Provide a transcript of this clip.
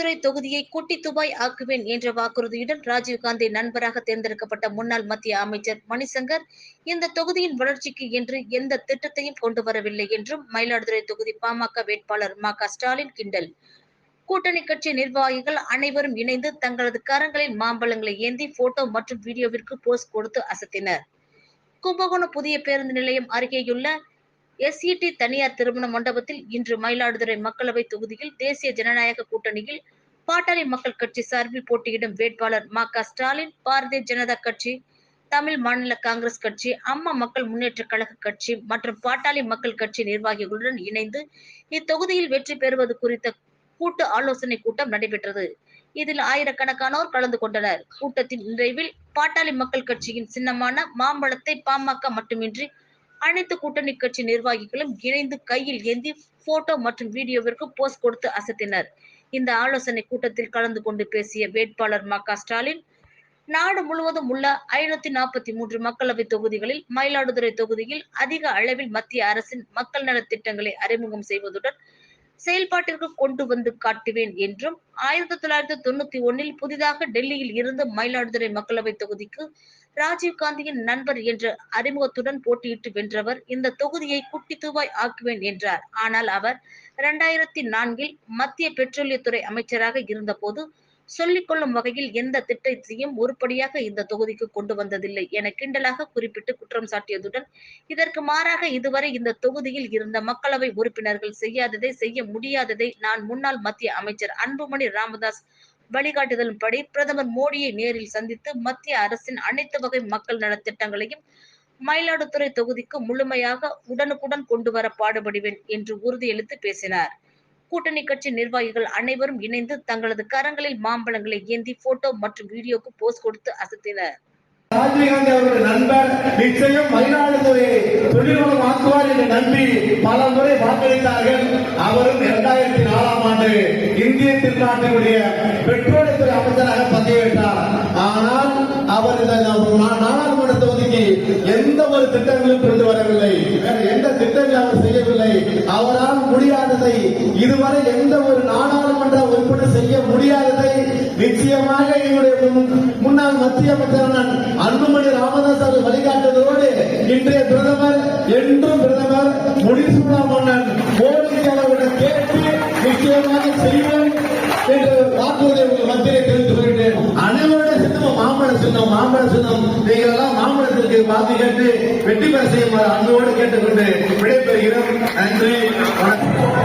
மதுரை தொகுதியை குட்டி துபாய் ஆக்குவேன் என்ற வாக்குறுதியுடன் ராஜீவ்காந்தி நண்பராக தேர்ந்தெடுக்கப்பட்ட முன்னாள் மத்திய அமைச்சர் மணிசங்கர் இந்த தொகுதியின் வளர்ச்சிக்கு என்று எந்த திட்டத்தையும் கொண்டு வரவில்லை என்றும் மயிலாடுதுறை தொகுதி பாமக வேட்பாளர் ம க ஸ்டாலின் கிண்டல். கூட்டணி கட்சி நிர்வாகிகள் அனைவரும் இணைந்து தங்களது கரங்களில் மாம்பழங்களை ஏந்தி போட்டோ மற்றும் வீடியோவிற்கு போஸ்ட் கொடுத்து அசத்தினர். கும்பகோணம் புதிய பேருந்து நிலையம் அருகேயுள்ள எஸ்இடி தனியார் திருமண மண்டபத்தில் இன்று மயிலாடுதுறை மக்களவை தொகுதியில் தேசிய ஜனநாயக கூட்டணியில் பாட்டாளி மக்கள் கட்சி சார்பில் போட்டியிடும் வேட்பாளர் ம க ஸ்டாலின் பாரதிய ஜனதா கட்சி தமிழ் மாநில காங்கிரஸ் கட்சி அம்மா மக்கள் முன்னேற்ற கழக கட்சி மற்றும் பாட்டாளி மக்கள் கட்சி நிர்வாகிகளுடன் இணைந்து இத்தொகுதியில் வெற்றி பெறுவது குறித்த கூட்டு ஆலோசனை கூட்டம் நடைபெற்றது. இதில் ஆயிரக்கணக்கானோர் கலந்து கொண்டனர். கூட்டத்தின் நிறைவில் பாட்டாளி மக்கள் கட்சியின் சின்னமான மாம்பழத்தை பாமக மட்டுமின்றி அனைத்து கூட்டணி கட்சி நிர்வாகிகளும் இணைந்து கையில் ஏந்தி போட்டோ மற்றும் வீடியோவிற்கு போஸ்ட் கொடுத்து அசத்தினர். இந்த ஆலோசனை கூட்டத்தில் கலந்து கொண்டு பேசிய வேட்பாளர் ம ஸ்டாலின் நாடு முழுவதும் உள்ள ஐநூத்தி நாற்பத்தி மூன்று மக்களவை தொகுதிகளில் மயிலாடுதுறை தொகுதியில் அதிக அளவில் மத்திய அரசின் மக்கள் நலத் திட்டங்களை அறிமுகம் செய்வதுடன் செயல்பாட்டிற்கு கொண்டு வந்து காட்டுவேன் என்றும் ஆயிரத்தி தொள்ளாயிரத்தி தொண்ணூத்தி ஒன்னில் புதிதாக டெல்லியில் இருந்து மயிலாடுதுறை மக்களவை தொகுதிக்கு ராஜீவ்காந்தியின் நண்பர் என்ற அறிமுகத்துடன் போட்டியிட்டு வென்றவர் இந்த தொகுதியை குட்டி தூவாய் ஆக்குவேன் என்றார். ஆனால் அவர் இரண்டாயிரத்தி நான்கில் மத்திய பெட்ரோலியத்துறை அமைச்சராக இருந்தபோது சொல்லிக் கொள்ளும் வகையில் எந்த திட்டத்தையும் உருப்படியாக இந்த தொகுதிக்கு கொண்டு வந்ததில்லை. என கிண்டலாக குறிப்பிட்டு குற்றம் சாட்டியதுடன் இதற்கு மாறாக இதுவரை இந்த தொகுதியில் இருந்த மக்களவை உறுப்பினர்கள் செய்யாததை செய்ய முடியாததை நான் முன்னாள் மத்திய அமைச்சர் அன்புமணி ராமதாஸ் வழிகாட்டுதலின்படி பிரதமர் மோடியை நேரில் சந்தித்து மத்திய அரசின் அனைத்து வகை மக்கள் நலத்திட்டங்களையும் மயிலாடுதுறை தொகுதிக்கு முழுமையாக உடனுக்குடன் கொண்டு வர பாடுபடுவேன் என்று உறுதியளித்து பேசினார். கூட்டணி கட்சி நிர்வாகிகள் அனைவரும் இணைந்து தங்களது கரங்களில் மாம்பழங்களை ஏந்தி போட்டோ மற்றும் வீடியோக்கு போஸ்ட் கொடுத்து அசத்தினர். ராஜீவ்காந்தி அவருடைய நண்பர் நிச்சயம் மயிலாடுதுறையை தொழில்நுட்பம் ஆக்குவார் என்று நம்பி பல முறை வாக்களித்தார்கள். அவரும் இரண்டாயிரத்தி நாலாம் ஆண்டு இந்திய திருநாட்டினுடைய பெட்ரோலியத்துறை அமைச்சராக பதவியேற்றார். ஆனால் அவர் இந்த நாடாளுமன்ற தொகுதிக்கு எந்த ஒரு திட்டங்களும் கொண்டு வரவில்லை. இதுவரை எந்த ஒரு நாடாளுமன்ற உறுப்பினர் செய்ய முடியாததை நிச்சயமாக என்னுடைய முன்னாள் மத்திய அமைச்சர் அன்புமணி ராமதாஸ் அவர்கள் வழிகாட்டுவதோடு இன்றைய பிரதமர் என்றும் பிரதமர் முடிசூடா மன்னன் கோரிக்கையாளர்களிடம் கேட்டு நிச்சயமாக செய்வோம் என்று வாக்குறுதி உங்கள் மத்தியிலே தெரிந்து கொள்கிறேன். அனைவருடைய சின்னம் மாம்பழ சின்னம் மாம்பழ சின்னம். நீங்கள் எல்லாம் மாம்பழத்திற்கு வாக்கு கேட்டு வெற்றி பெற செய்யுமாறு அன்போடு கேட்டுக்கொண்டு விடைபெறுகிறோம். நன்றி வணக்கம்.